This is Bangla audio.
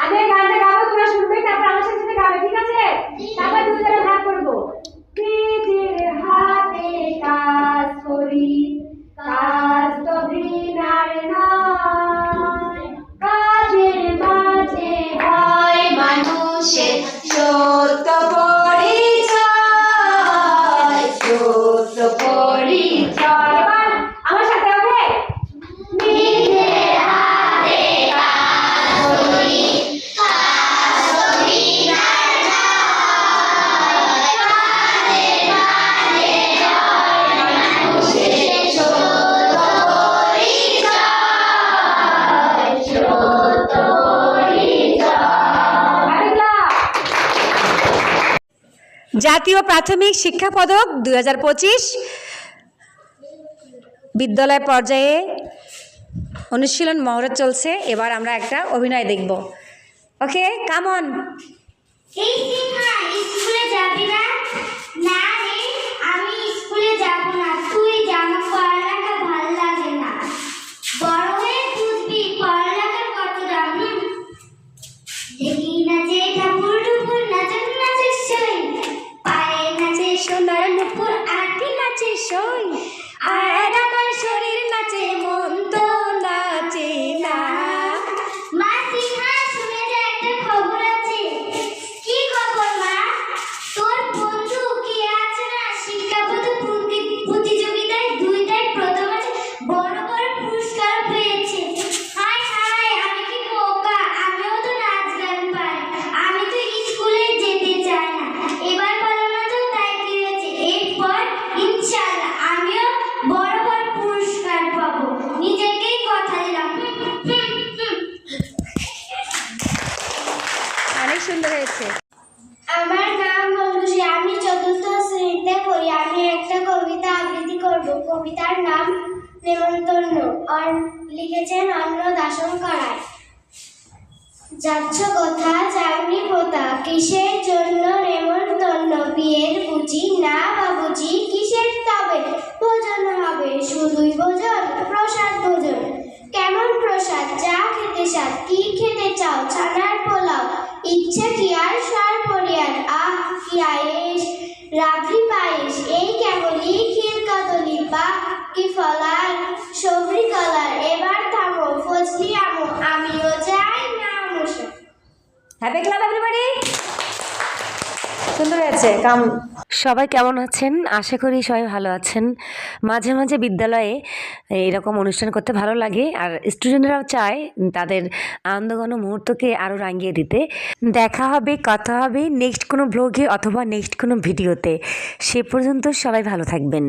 আমি গানটা গাবো, তোমরা শুনবে, তারপর আমার সাথে সাথে গাবে, ঠিক আছে? তারপর দুজনে ভাগ করব। নিজের হাতে কাজ করি, কাজ তো ঘৃণার কাজের মাঝে হয় মানুষের সত্য জাতীয় প্রাথমিক শিক্ষা পদক দুই হাজার পঁচিশ বিদ্যালয় পর্যায়ে অনুশীলন মহরত চলছে। এবার আমরা একটা অভিনয় দেখব। ওকে কামন হয়েছে। আমার নাম মৌলুসী আমি চতুর্থ শ্রেণীতে পড়ি। আমি একটা কবিতা আবৃত্তি করব। কবিতার নাম নেমন্তন্ন। আর লিখেছেন অন্ন করায় যাচ্ছ কথা? চাকরি পোতা কিসের জন্য নেমন্তন্ন? বিয়ের বুঝি না বাবুজি কিসের তবে? ভোজন হবে। শুধুই ভোজন, প্রসাদ ভোজন। কেমন প্রসাদ? যা খেতে স্বাদ? কি খেতে চাও? পোলাও ইচ্ছে কি আর? সার পরিয়ার আহ, কি আয়েস রাবড়ি পায়েস এই কেমনই ক্ষীর কদলি বা কি ফলার সবরি কলার এবার থামো, ফজলি আমো, আমিও যাই না মশা হ্যাপি ক্লাব এভরিবডি সুন্দর হয়েছে, কাম সবাই কেমন আছেন? আশা করি সবাই ভালো আছেন। মাঝে মাঝে বিদ্যালয়ে এরকম অনুষ্ঠান করতে ভালো লাগে আর স্টুডেন্টরাও চায় তাদের আনন্দঘন মুহূর্তকে আরও রাঙিয়ে দিতে। দেখা হবে, কথা হবে নেক্সট কোনো ব্লগে অথবা নেক্সট কোনো ভিডিওতে সে পর্যন্ত সবাই ভালো থাকবেন।